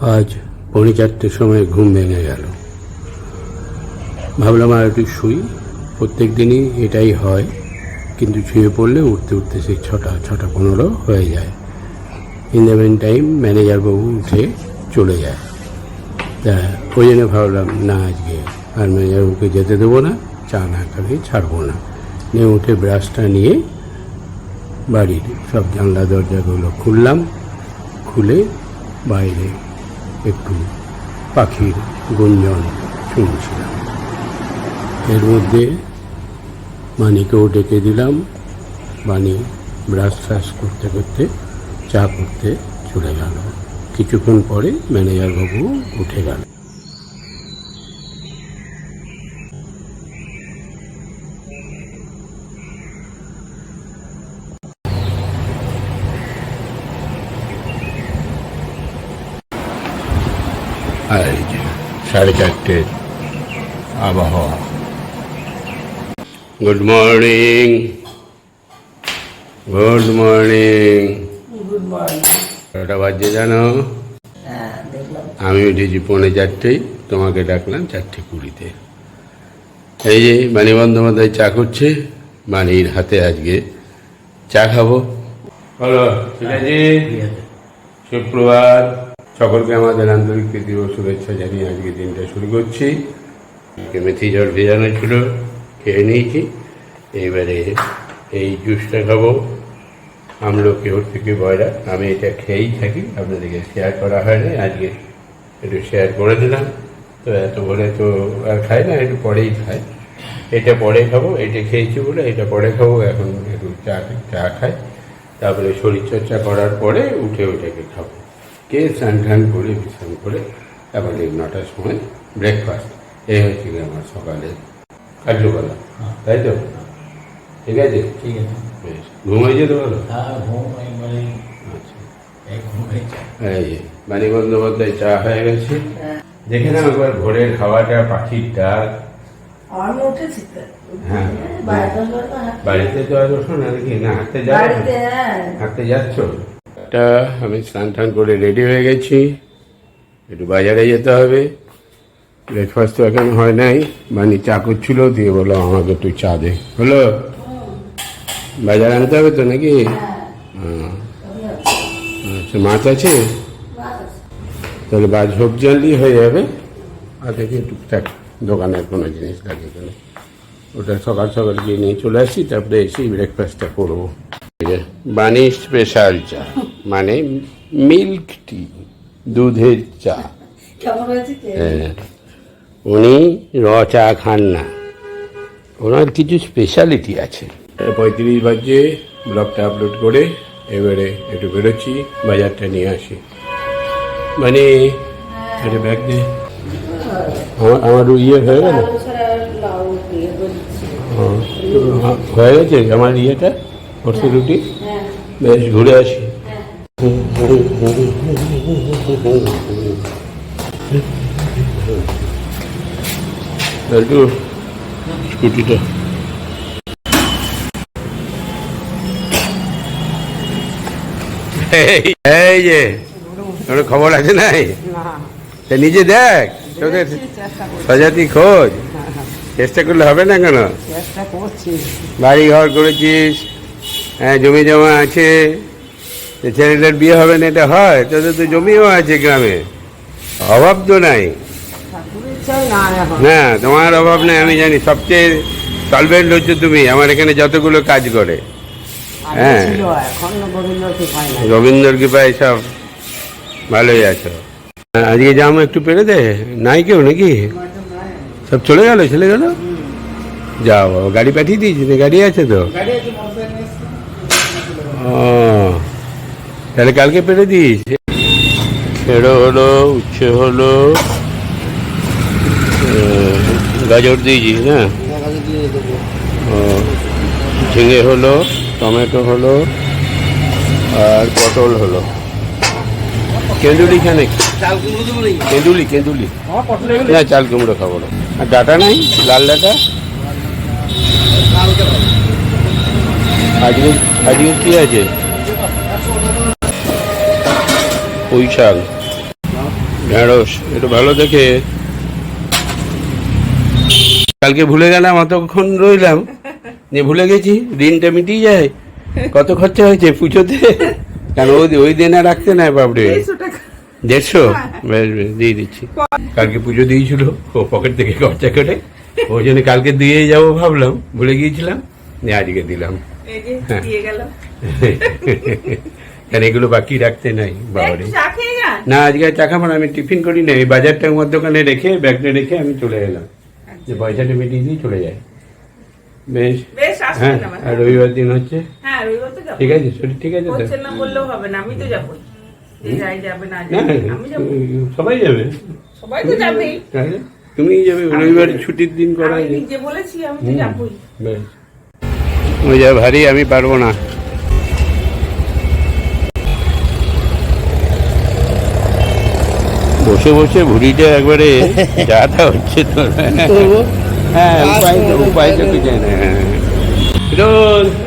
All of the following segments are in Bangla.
আজ পৌনে চারটের সময় ঘুম ভেঙে গেল। ভাবলাম আর একটু শুই। প্রত্যেক দিনই এটাই হয়, কিন্তু শুয়ে পড়লে উঠতে উঠতে সেই ছটা ছটা পনেরো হয়ে যায়। ইন দ্য মেন টাইম ম্যানেজারবাবু উঠে চলে যায়। তা ওই জন্য ভাবলাম, না, আজকে আর ম্যানেজারবাবুকে যেতে দেবো না, চা না খাবে, ছাড়বো না। নিয়ে উঠে ব্রাশটা নিয়ে বাড়ির সব জানলা, দরজাগুলো খুললাম। খুলে বাইরে একটু পাখির গুঞ্জন শুনছিলাম। এর মধ্যে মানিকেও ডেকে দিলাম। মানি ব্রাশ ফ্রাশ করতে করতে চা করতে চলে গেল। কিছুক্ষণ পরে ম্যানেজারবাবু উঠে গেল। আর এই যে সাড়ে চারটের আবহাওয়া। Good morning good morning good morning কটা বাজছে জানো? হ্যাঁ আমি উঠেছি পৌনে চারটেই তোমাকে ডাকলাম চারটে কুড়িতে। এই যে বাণী বন্দ্যোপাধ্যায় চা করছে বাণীর হাতে আজকে চা খাব। বলো ঠিক আছে? শুক্রবার সকলকে আমাদের আন্তরিক প্রীতি ও শুভেচ্ছা জানিয়ে আজকে দিনটা শুরু করছি। মেথি জল ভেজানো ছিল, খেয়ে নিয়েছি। এইবারে এই জুসটা খাব। আমলকি ওর থেকে বয়রা, আমি এটা খেয়েই থাকি, আপনাদেরকে শেয়ার করা হয় না আজকে একটু শেয়ার করে দিলাম। তো এত বলে তো আর খাই না, একটু পরেই খাই। এটা পরে খাব, এটা খেয়েছি বলে এটা পরে খাব, এখন একটু চা চা খাই। তারপরে শরীরচর্চা করার পরে উঠে ওটাকে খাব। কে স্নান টান করে বিশ্রাম করে তারপরে এই নটার সময় ব্রেকফাস্ট এই হচ্ছে গিয়ে আমার সকালে কার্যকলাপ। তাই তো? ঠিক আছে? ঠিক আছে। বেশ। ঘুমাই যেতে পারো? হ্যাঁ ঘুম একবারে আচ্ছা। এই বন্দ্যোপাধ্যায় চা হয়ে গেছে। হ্যাঁ। দেখে নাও একবার ভোরের খাওয়াটা পাখির ডাক হ্যাঁ। বাড়িতে তো আর ওঠো না নাকি না হাঁটতে হ্যাঁ। হাঁটতে যাচ্ছ? টা আমি স্নান টান করে রেডি হয়ে গেছি। একটু বাজারে যেতে হবে। ব্রেকফাস্ট তো এখন হয় নাই। মানে চা করছিল, দিয়ে বলল, আমাকে একটু চা দে। হলো বাজার আনতে হবে তো নাকি? হ্যাঁ। আচ্ছা মাছ আছে? তাহলে বাজ হোক জলদি হয়ে যাবে। আর দেখি টুকটাক দোকানের কোনো জিনিস লাগে কিনা। ওটা সকাল সকাল গিয়ে নিয়ে চলে আসি, তারপরে এসেই ব্রেকফাস্টটা করব। বানি স্পেশাল চা। মানে মিল্ক টি দুধের চা। কেমন হ্যাঁ উনি র চা খান না। ওনার কিছু স্পেশালিটি আছে। পঁয়ত্রিশ বাজে ব্লগটা আপলোড করে এবারে একটু বেরোচ্ছি বাজারটা নিয়ে আসি। মানে একটা ব্যাগ দে আমার আমার ইয়ে হয়ে গেল? হ্যাঁ, হয়ে গেছে আমার ইয়েটা? করছে রুটি? হ্যাঁ। বেশ ঘুরে আসি। স্কুটিটা এই যে তোর খবর আছে নাই? তা নিজে দেখ তোদের সজাতি খোঁজ। চেষ্টা করলে হবে না কেন? বাড়ি ঘর করেছিস হ্যাঁ জমি জমা আছে। যে ছেলেদের বিয়ে হবে না এটা হয় তোদের তো জমিও আছে গ্রামে। অভাব তো নাই। না তোমার অভাব নাই আমি জানি সবচেয়ে সলভেন্ট হচ্ছে তুমি আমার এখানে যতগুলো কাজ করে। হ্যাঁ। রবীন্দ্র কৃপায় সব ভালোই আছো। আজকে জাম একটু পেরে দে নাই কেউ নাকি? সব চলে গেল চলে গেল? যাও গাড়ি পাঠিয়ে দিয়েছি গাড়ি আছে তো। ও। তাহলে কালকে পেরে দিস। খেড়ো হলো উচ্ছে হলো গাজর দিয়েছিস ও, ঝিঙে হলো টমেটো হলো আর পটল হলো। কেঁদুলি খানে কেঁদুলি কেঁদুলি না চাল কুমড়ো খাব না। আর ডাটা নাই? লাল ডাটা? আজকে আজকে কি আছে? পুঁই শাক ঢেঁড়স একটু ভালো দেখে। কালকে ভুলে গেলাম অতক্ষণ রইলাম। যে ভুলে গেছি ঋণটা মিটিয়ে যায়। কত খরচা হয়েছে পুজোতে? কেন ওই ওই দিনে রাখতে নাই বাবরে দেড়শো বেশ বেশ দিয়ে দিচ্ছি। কালকে পুজো দিয়েছিল ও পকেট থেকে খরচা করে। ওই জন্য কালকে দিয়ে যাব ভাবলাম ভুলে গিয়েছিলাম। আজকে দিলাম। হ্যাঁ। কেন এগুলো বাকি রাখতে নাই বাবারে। না আজকে চা খাব না আমি টিফিন করি না এই বাজারটা আমার দোকানে রেখে ব্যাগটা রেখে আমি চলে এলাম। যে পয়সাটা মিটিয়ে দিয়ে চলে যায়। বেশ। হ্যাঁ আর রবিবার দিন হচ্ছে। হ্যাঁ ঠিক আছে শরীর ঠিক আছে তো? বললেও হবে না আমি তো যাব। যে যাই যাবে না না যাবে আমি যাব। সবাই যাবে। সবাই তো যাবেই। তুমি যাবে রবিবার ছুটির দিন করা বলেছি আমি তো বেশ। ওই যা ভারী আমি পারব না। বসে বসে ভুড়িটা একবারে যা তা হচ্ছে তো। হ্যাঁ উপায় তো উপায় তো কিছু না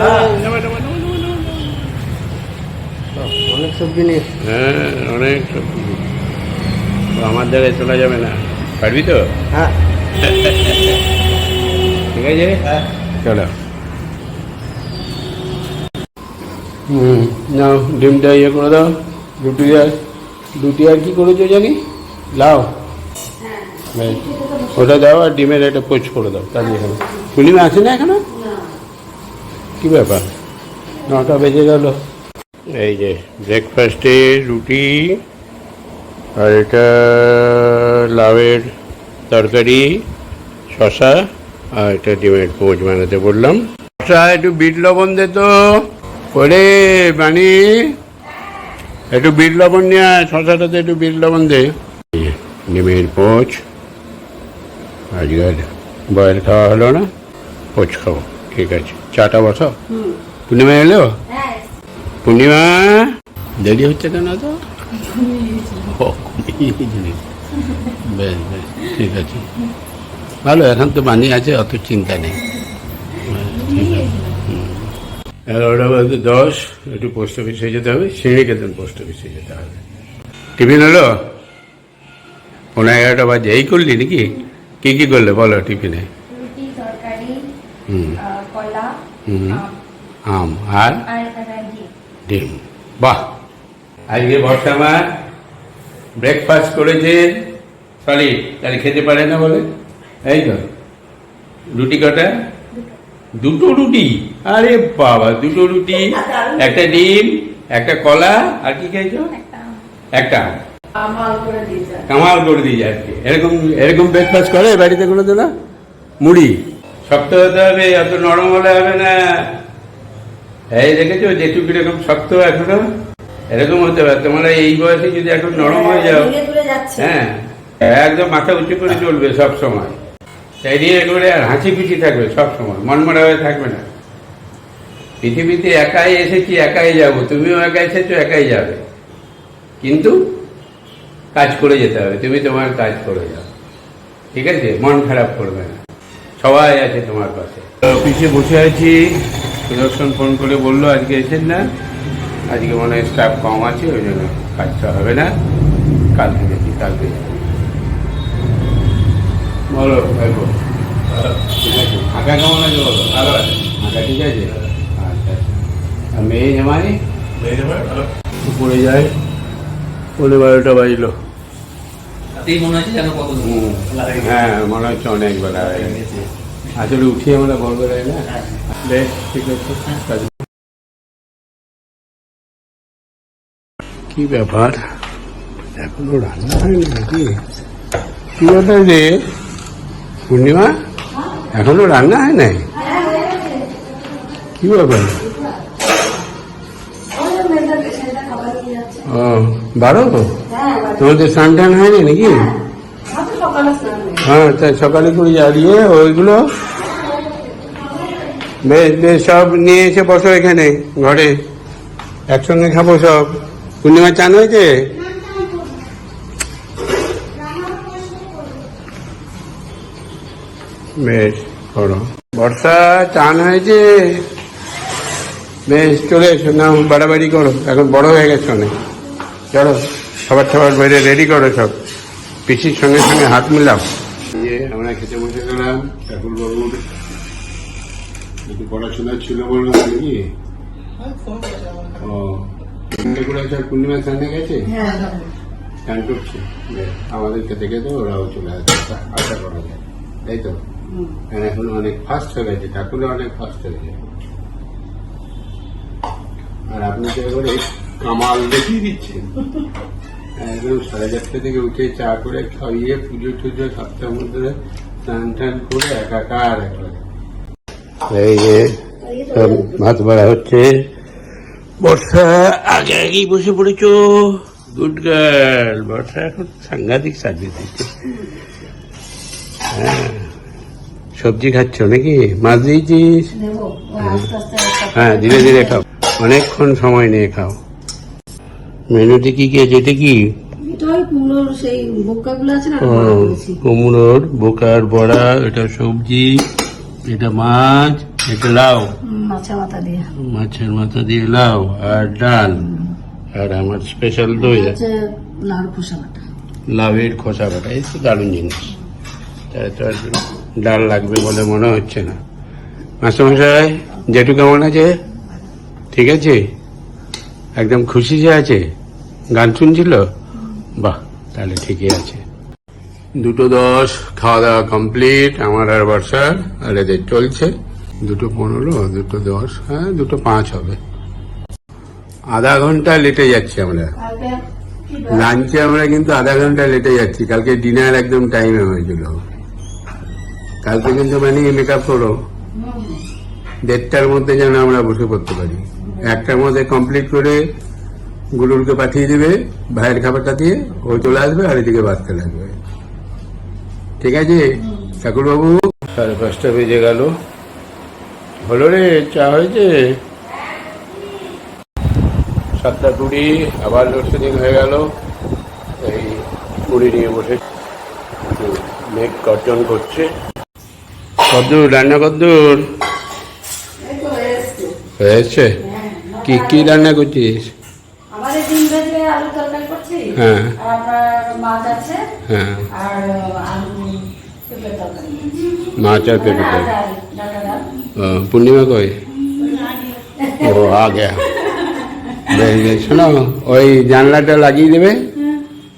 হ্যাঁ। নামা, নামা। অনেক সবজি নিয়ে হ্যাঁ অনেক সবজি। আমার জায়গায় চলা যাবে না। পারবি তো? হ্যাঁ। ঠিক আছে? চলো। হুম। নাও ডিমটা ইয়ে করে দাও। রুটি আর রুটি আর কি করেছ জানি? লাও ওটা দাও আর ডিমের একটা পোচ করে দাও তাহলে এখানে পূর্ণিমা আছে না এখনও? কি ব্যাপার? নটা বেজে গেল। এই যে ব্রেকফাস্টে রুটি আর এটা লাউয়ের তরকারি শশা আর এটা ডিমের পোচ বানাতে বললাম। শশা একটু বিট লবণ দে তো। করে বানি। একটু বিট লবণ নিয়ে আয়, শশাটাতে একটু বিট লবণ দে। ডিমের পোচ। আজকাল বয়েল খাওয়া হলো না? পোচ খাব ঠিক আছে। চাটা বসাও পূর্ণিমা এলো? পূর্ণিমা? দেরি হচ্ছে কেন তো? বেশ বেশ ঠিক আছে। ভালো এখন তো বানিয়ে আছে অত চিন্তা নেই। এগারোটা বাজে দশ একটু পোস্ট অফিসে যেতে হবে শ্রীনিকেতন পোস্ট অফিসে যেতে হবে। টিফিন হলো? পনেরো এগারোটা বাজে এই করলি নাকি? কি কি করলে বলো টিফিনে? হুম। হুম। আম, আর? ডিম। বাহ! আজকে বর্ষা মা ব্রেকফাস্ট করেছে সরি তাহলে খেতে পারে না বলে। এই তো রুটি কটা? দুটো রুটি। আরে বাবা দুটো রুটি একটা ডিম একটা কলা আর কি খেয়েছো? একটা কামাল করে দিয়েছে আজকে এরকম এরকম ব্রেকফাস্ট করে বাড়িতে কোনো দিন মুড়ি? শক্ত হতে হবে অত নরম হলে হবে না। এই দেখেছ যেটুকু এরকম শক্ত এখনও? এরকম হতে হবে। তোমরা এই বয়সে যদি এখন নরম হয়ে যাও। হ্যাঁ একদম মাথা উঁচু করে চলবে সব সময়। দিয়ে একেবারে আর হাসি খুশি থাকবে সব সময়, মনমরা হয়ে থাকবে না। পৃথিবীতে একাই এসেছি, একাই যাব, তুমিও একা এসেছ, একাই যাবে। কিন্তু কাজ করে যেতে হবে, তুমি তোমার কাজ করে যাও। ঠিক আছে? মন খারাপ করবে না। সবাই আছে তোমার পাশে। অফিসে বসে আছি, সুদর্শন ফোন করে বলল, আজকে এসেন না? আজকে মনে হয় স্টাফ কম আছে, ওই জন্য কাজটা হবে না। কালকে দেখি কালকে। বলো ফাঁকা কেমন আছে বলো? ভালো আছে। ফাঁকা ঠিক আছে? আচ্ছা আচ্ছা। আর মেয়ে জামাই? উপরে যায়। পনেরো বারোটা বাজলো। মনে। হ্যাঁ মনে হচ্ছে অনেক বেলা হয়ে গেছে। আসলে উঠিয়ে আমরা গল্প দেয় না? বেশ ঠিক আছে কি ব্যাপার? এখনও রান্না হয়নি নাকি? কি ব্যাপার রে? পূর্ণিমা? এখনও রান্না হয় নাই? কি ব্যাপার? ও, বারো? তোমাদের স্নান টান হয়নি নাকি? হ্যাঁ তাই সকালে করে জ্বালিয়ে ওইগুলো বেশ বেশ সব নিয়ে এসে বসো এখানে, ঘরে। একসঙ্গে খাব সব। পূর্ণিমা চান হয়েছে? বেশ করো। বর্ষা চান হয়েছে বেশ চলে এসো না বাড়াবাড়ি করো এখন বড় হয়ে গেছো অনেক। চলো খাবার টাবার বাইরে রেডি করো সব। পিসির সঙ্গে সঙ্গে হাত মিলাম যে আমরা খেতে বসে গেলাম ঠাকুর বাবুর একটু পড়াশোনা ছিল বলো নাকি? ও পূর্ণিমা স্নানে গেছে? স্নান করছে? বেশ, আমাদের খেতে খেতে ওরাও চলে আসবে। আশা- আশা করা যায় তাই তো? এখন অনেক ফাস্ট হয়ে গেছে ঠাকুরও অনেক ফাস্ট হয়ে গেছে। আর আপনি তো এবারে কামাল দেখিয়ে দিচ্ছেন। একদম সাড়ে চারটে থেকে উঠে চা করে খাইয়ে পুজো টুজো সাতটার মধ্যে স্নান টান করে একাকার একবারে। এই যে ভাত বাড়া হচ্ছে। বর্ষা আগে আগেই বসে পড়েছ? গুড গার্ল বর্ষা এখন সাংঘাতিক সার্ভিস দিচ্ছে। হ্যাঁ। সবজি খাচ্ছ নাকি? মাছ দিয়েছিস? একটা হ্যাঁ ধীরে ধীরে খাও। অনেকক্ষণ সময় নিয়ে খাও। মেনুতে কি কি আছে? এটা কি? কুমড়োর বোকার বড়া এটা সবজি এটা মাছ এটা লাউ। মাছের মাথা দিয়ে। লাউ আর ডাল। আর আমার স্পেশাল দই। আছে খোসা বাটা। লাউয়ের খোসা বাটা এই তো দারুণ জিনিস। তাই তো আর ডাল লাগবে বলে মনে হচ্ছে না। মাস্টারমশাই জেঠু কেমন আছে? ঠিক আছে? একদম খুশি যে আছে? গান শুনছিল? বাহ তাহলে ঠিকই আছে। দুটো দশ খাওয়া দাওয়া কমপ্লিট আমার আর বর্ষার আর এদের চলছে। দুটো পনেরো দুটো দশ হ্যাঁ দুটো পাঁচ হবে। আধা ঘণ্টা লেটে যাচ্ছি আমরা। লাঞ্চে আমরা কিন্তু আধা ঘণ্টা লেটে যাচ্ছি। কালকে ডিনার একদম টাইমে হয়েছিল। কালকে কিন্তু মানে মেকআপ করো। দেড়টার মধ্যে যেন আমরা বসে পড়তে পারি। একটার মধ্যে কমপ্লিট করে গুলুলকে পাঠিয়ে দিবে, ভাইয়ের খাবারটা দিয়ে ও চলে আসবে আর এদিকে বাঁচতে লাগবে ঠিক আছে? ঠাকুরবাবু? সাড়ে পাঁচটা বেজে গেল। হলো রে, চা হয়েছে? সাতটা কুড়ি, আবার লোডশেডিং হয়ে গেল। এই কুড়ি নিয়ে বসে মেঘ গর্জন করছে। কদ্দূর রান্না কদ্দূর? হয়েছে? কি কি রান্না করছিস? হ্যাঁ। মাছ হ্যাঁ। আর আলু তরকারি। মাছ আর পেঁপে পূর্ণিমা কই? ও আ গয়া শোনো ওই জানলাটা লাগিয়ে দেবে।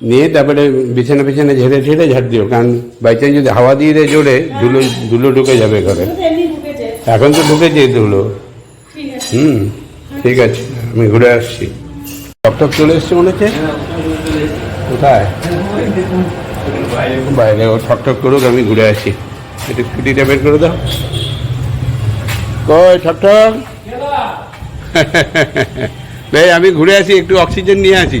নিয়ে তারপরে বিছানা পিছনে ঝেড়ে ঝেড়ে ঝাড় দিও কারণ বাই চান্স যদি হাওয়া দিয়ে দেয় জোরে ধুলো ধুলো ঢুকে যাবে ঘরে। এখন তো ঢুকেছে ধুলো। হুম ঠিক আছে আমি ঘুরে আসছি। টপ চলে এসছে মনে হচ্ছে? কোথায়? বাইরে ও ঠক ঠক করুক আমি ঘুরে আসি একটু স্কুটিটা বের করে দাও। কই ঠক ঠক ভাই আমি ঘুরে আসি একটু অক্সিজেন নিয়ে আসি।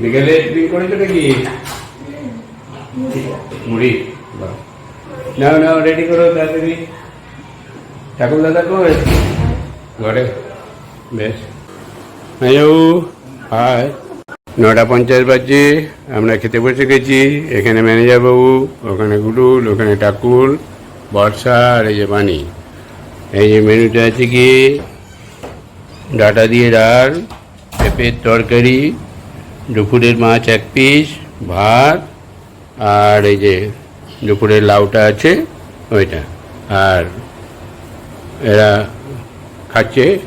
বিকেলে টিফিন করেছ নাকি মুড়ি? নাও নাও রেডি করো তাড়াতাড়ি। ঠাকুর দাদা কই? ঘরে। বেশ। হ্যালো। হাই। নটা পঞ্চাশ বাজছে, আমরা খেতে বসে গেছি। এখানে ম্যানেজার বাবু, ওখানে গুডুল ওখানে ঠাকুর, বর্ষা আর এই যে বাণী। এই যে মেনুতে আছে কি? ডাটা দিয়ে ডাল, পেঁপের তরকারি দুপুরের মাছ এক পিস ভাত, আর এই যে দুপুরের লাউটা আছে, ওইটা। আর এরা খাচ্ছে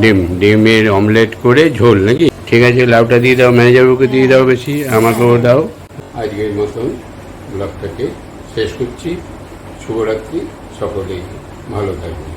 ডিম। ডিমের অমলেট করে ঝোল নাকি? ঠিক আছে, লাউটা দিয়ে দাও ম্যানেজারকে দিয়ে দাও বেশি, আমাকেও দাও। আজকের মতন ব্লগটাকে শেষ করছি। শুভরাত্রি, সকলেই ভালো থাকবে